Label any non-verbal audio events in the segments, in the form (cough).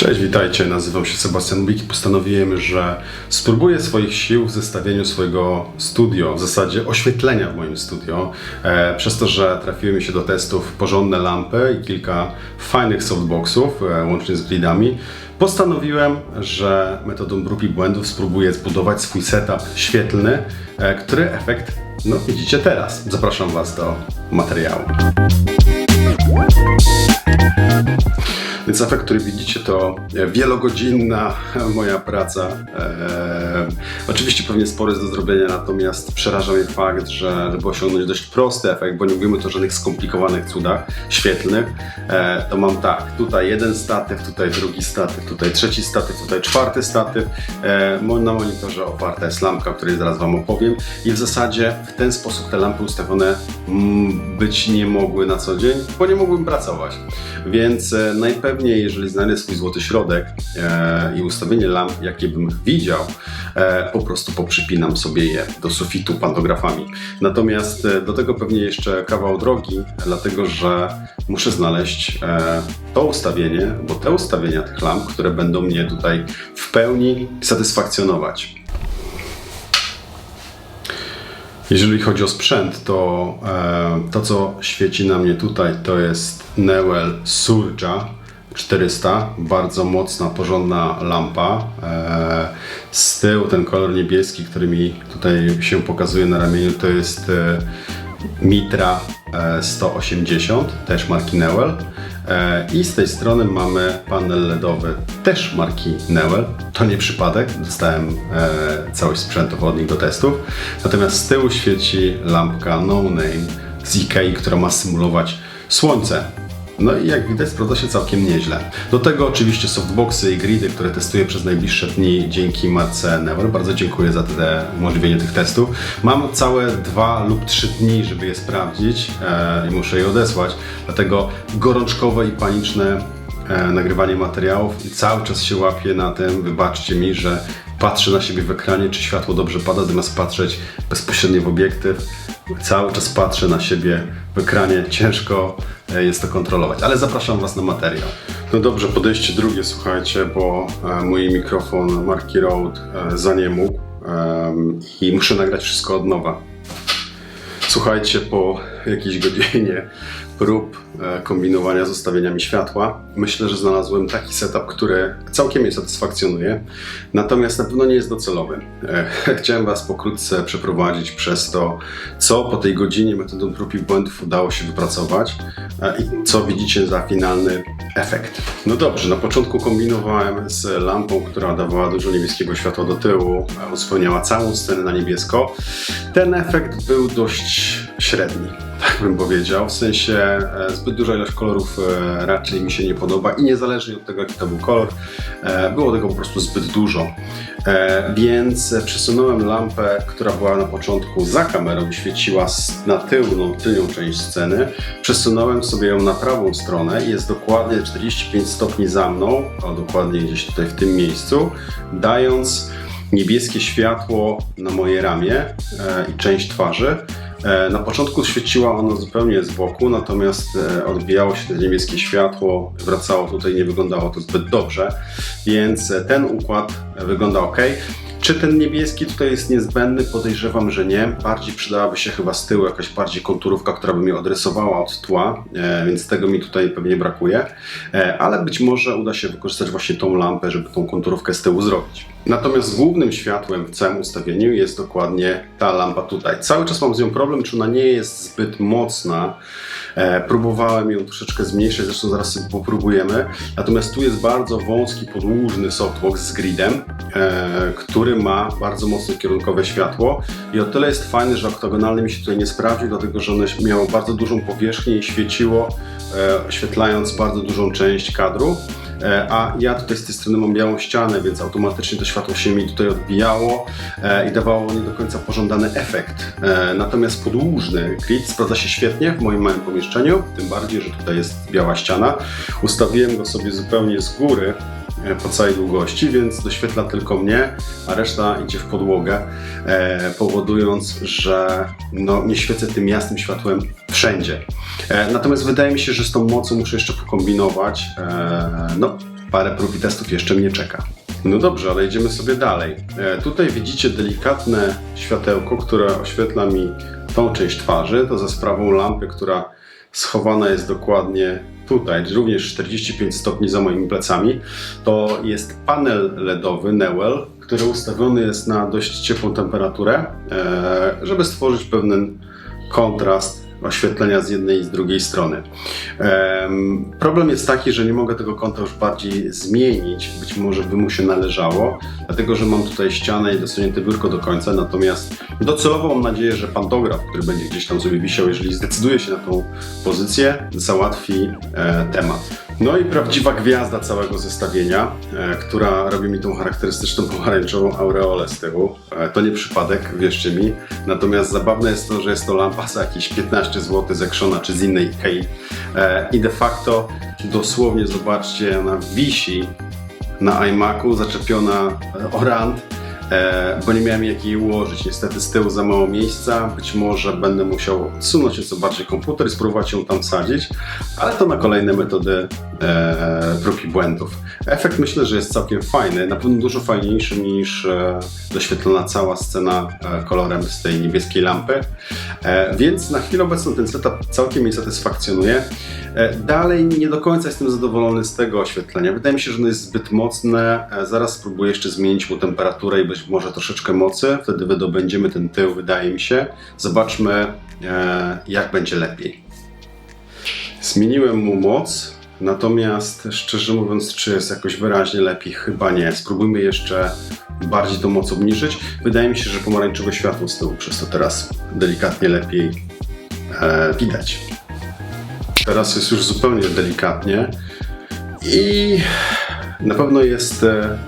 Cześć, witajcie. Nazywam się Sebastian Bik postanowiłem, że spróbuję swoich sił w zestawieniu swojego studio, w zasadzie oświetlenia w moim studio. E, przez to, że trafiły mi się do testów porządne lampy i kilka fajnych softboxów, e, łącznie z gridami, postanowiłem, że metodą prób i błędów spróbuję zbudować swój setup świetlny, e, który efekt no, widzicie teraz. Zapraszam Was do materiału. Więc efekt, który widzicie, to wielogodzinna (laughs) moja praca. Eee, oczywiście pewnie spory jest do zrobienia, natomiast przeraża mnie fakt, że żeby osiągnąć dość prosty efekt, bo nie mówimy tu o żadnych skomplikowanych cudach świetlnych, e, to mam tak, tutaj jeden statyw, tutaj drugi statyw, tutaj trzeci statyw, tutaj czwarty statyw. E, na monitorze oparta jest lampka, o której zaraz Wam opowiem i w zasadzie w ten sposób te lampy ustawione mm, być nie mogły na co dzień, bo nie mogłem pracować. Więc e, najpewniej, jeżeli znajdę swój złoty środek e, i ustawienie lamp, jakie bym widział, e, po prostu poprzypinam sobie je do sufitu pantografami. Natomiast e, do tego pewnie jeszcze kawał drogi, dlatego że muszę znaleźć e, to ustawienie, bo te ustawienia tych lamp, które będą mnie tutaj w pełni satysfakcjonować. Jeżeli chodzi o sprzęt, to e, to co świeci na mnie tutaj to jest Newell Surja 400, bardzo mocna, porządna lampa. E, z tyłu ten kolor niebieski, który mi tutaj się pokazuje na ramieniu, to jest e, Mitra e, 180, też marki Newell. E, I z tej strony mamy panel LEDowy, też marki Newell. To nie przypadek, dostałem e, całość sprzętu od nich do testów. Natomiast z tyłu świeci lampka No Name z Ikei, która ma symulować słońce. No i jak widać sprawdza się całkiem nieźle. Do tego oczywiście softboxy i gridy, które testuję przez najbliższe dni dzięki marce Never. Bardzo dziękuję za te umożliwienie tych testów. Mam całe dwa lub trzy dni, żeby je sprawdzić e, i muszę je odesłać. Dlatego gorączkowe i paniczne e, nagrywanie materiałów i cały czas się łapię na tym, wybaczcie mi, że patrzę na siebie w ekranie, czy światło dobrze pada, zamiast patrzeć bezpośrednio w obiektyw. Cały czas patrzę na siebie w ekranie, ciężko e, jest to kontrolować, ale zapraszam Was na materiał. No dobrze, podejście drugie, słuchajcie, bo e, mój mikrofon marki Rode zaniemógł em, i muszę nagrać wszystko od nowa. Słuchajcie, po jakiejś godzinie prób e, kombinowania z ustawieniami światła, myślę, że znalazłem taki setup, który całkiem mnie satysfakcjonuje, natomiast na pewno nie jest docelowy. E, (laughs) Chciałem Was pokrótce przeprowadzić przez to, co po tej godzinie metodą prób i błędów udało się wypracować e, i co widzicie za finalny efekt. No dobrze, na początku kombinowałem z lampą, która dawała dużo niebieskiego światła do tyłu, uzupełniała całą scenę na niebiesko. Ten efekt był dość średni bym powiedział. W sensie e, zbyt duża ilość kolorów e, raczej mi się nie podoba i niezależnie od tego, jaki to był kolor, e, było tego po prostu zbyt dużo. Więc przesunąłem lampę, która była na początku za kamerą świeciła na tylną, tylną część sceny. Przesunąłem sobie ją na prawą stronę i jest dokładnie 45 stopni za mną, a dokładnie gdzieś tutaj w tym miejscu, dając niebieskie światło na moje ramię i część twarzy. E, Na początku świeciła ono zupełnie z boku, natomiast e, odbijało się to niebieskie światło, wracało tutaj, nie wyglądało to zbyt dobrze, więc e, ten układ wygląda ok. Czy ten niebieski tutaj jest niezbędny? Podejrzewam, że nie. Bardziej przydałaby się chyba z tyłu jakaś bardziej konturówka, która by mnie odrysowała od tła, e, więc tego mi tutaj pewnie brakuje. E, ale być może uda się wykorzystać właśnie tą lampę, żeby tą konturówkę z tyłu zrobić. Natomiast głównym światłem w całym ustawieniu jest dokładnie ta lampa tutaj. Cały czas mam z nią problem, czy ona nie jest zbyt mocna. E, próbowałem ją troszeczkę zmniejszyć, zresztą zaraz sobie popróbujemy. Natomiast tu jest bardzo wąski, podłużny softbox z gridem, który ma bardzo mocno kierunkowe światło i o tyle jest fajny, że oktagonalny mi się tutaj nie sprawdził, dlatego że one miało bardzo dużą powierzchnię i świeciło, e, oświetlając bardzo dużą część kadru. E, A ja tutaj z tej strony mam białą ścianę, więc automatycznie to światło się mi tutaj odbijało e, i dawało nie do końca pożądany efekt. E, Natomiast podłużny grid sprawdza się świetnie w moim małym pomieszczeniu, tym bardziej, że tutaj jest biała ściana. Ustawiłem go sobie zupełnie z góry po całej długości, więc doświetla tylko mnie, a reszta idzie w podłogę, e, powodując, że no, nie świecę tym jasnym światłem wszędzie. E, natomiast wydaje mi się, że z tą mocą muszę jeszcze pokombinować. E, no, parę prób i testów jeszcze mnie czeka. No dobrze, ale idziemy sobie dalej. E, tutaj widzicie delikatne światełko, które oświetla mi tą część twarzy. To za sprawą lampy, która schowana jest dokładnie tutaj, również 45 stopni za moimi plecami. To jest panel LEDowy Newell, który ustawiony jest na dość ciepłą temperaturę, e, żeby stworzyć pewien kontrast oświetlenia z jednej i z drugiej strony. Em, Problem jest taki, że nie mogę tego kąta już bardziej zmienić, być może by mu się należało, dlatego że mam tutaj ścianę i dosunięte biurko do końca, natomiast docelowo mam nadzieję, że pantograf, który będzie gdzieś tam sobie wisiał, jeżeli zdecyduje się na tą pozycję, załatwi e, temat. No i prawdziwa gwiazda całego zestawienia, e, która robi mi tą charakterystyczną pomarańczową aureolę z tyłu. E, to nie przypadek, wierzcie mi. Natomiast zabawne jest to, że jest to lampa za jakieś 15 zł z czy z innej Ikei. E, I de facto dosłownie zobaczcie, ona wisi na iMacu, zaczepiona o rand, e, bo nie miałem jak jej ułożyć. Niestety z tyłu za mało miejsca. Być może będę musiał odsunąć nieco bardziej komputer i spróbować ją tam wsadzić, ale to na kolejne metody e, prób i błędów. Efekt myślę, że jest całkiem fajny, na pewno dużo fajniejszy niż e, doświetlona cała scena e, kolorem z tej niebieskiej lampy. E, więc na chwilę obecną ten setup całkiem mnie satysfakcjonuje. E, dalej nie do końca jestem zadowolony z tego oświetlenia. Wydaje mi się, że ono jest zbyt mocne. E, zaraz spróbuję jeszcze zmienić mu temperaturę i być może troszeczkę mocy. Wtedy wydobędziemy ten tył, wydaje mi się. Zobaczmy, e, jak będzie lepiej. Zmieniłem mu moc, natomiast szczerze mówiąc, czy jest jakoś wyraźnie lepiej? Chyba nie. Spróbujmy jeszcze bardziej tą moc obniżyć. Wydaje mi się, że pomarańczowe światło z tyłu przez to teraz delikatnie lepiej e, widać. Teraz jest już zupełnie delikatnie i na pewno jest, e,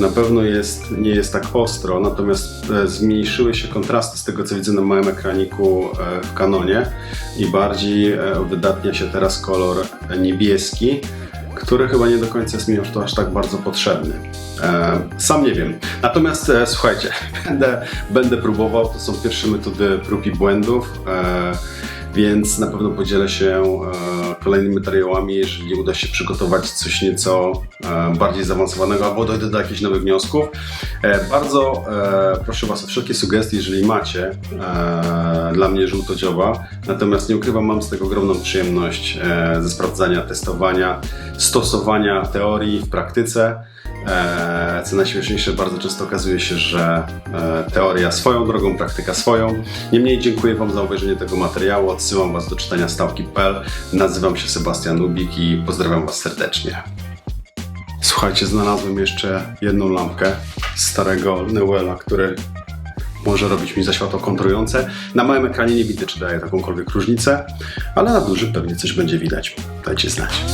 na pewno jest, nie jest tak ostro, natomiast e, zmniejszyły się kontrasty z tego co widzę na małym ekraniku e, w Canonie i bardziej e, wydatnia się teraz kolor niebieski, który chyba nie do końca jest mi już to aż tak bardzo potrzebny. Sam nie wiem. Natomiast słuchajcie, (laughs) będę, będę próbował. To są pierwsze metody prób i błędów. Więc na pewno podzielę się kolejnymi materiałami, jeżeli uda się przygotować coś nieco e, bardziej zaawansowanego, albo dojdę do jakichś nowych wniosków. E, bardzo e, proszę Was o wszelkie sugestie, jeżeli macie dla mnie żółtodzioba. Natomiast nie ukrywam, mam z tego ogromną przyjemność ze sprawdzania, testowania, stosowania teorii w praktyce. E, Co najśmieszniejsze, bardzo często okazuje się, że e, teoria swoją drogą, praktyka swoją. Niemniej dziękuję Wam za obejrzenie tego materiału. Odsyłam Was do czytania stawki.pl. Nazywam się Sebastian Lubik i pozdrawiam Was serdecznie. Słuchajcie, znalazłem jeszcze jedną lampkę starego Newella, który może robić mi zaświatło kontrujące. Na małym ekranie nie widzę, czy daje jakąkolwiek różnicę, ale na duży pewnie coś będzie widać. Dajcie znać.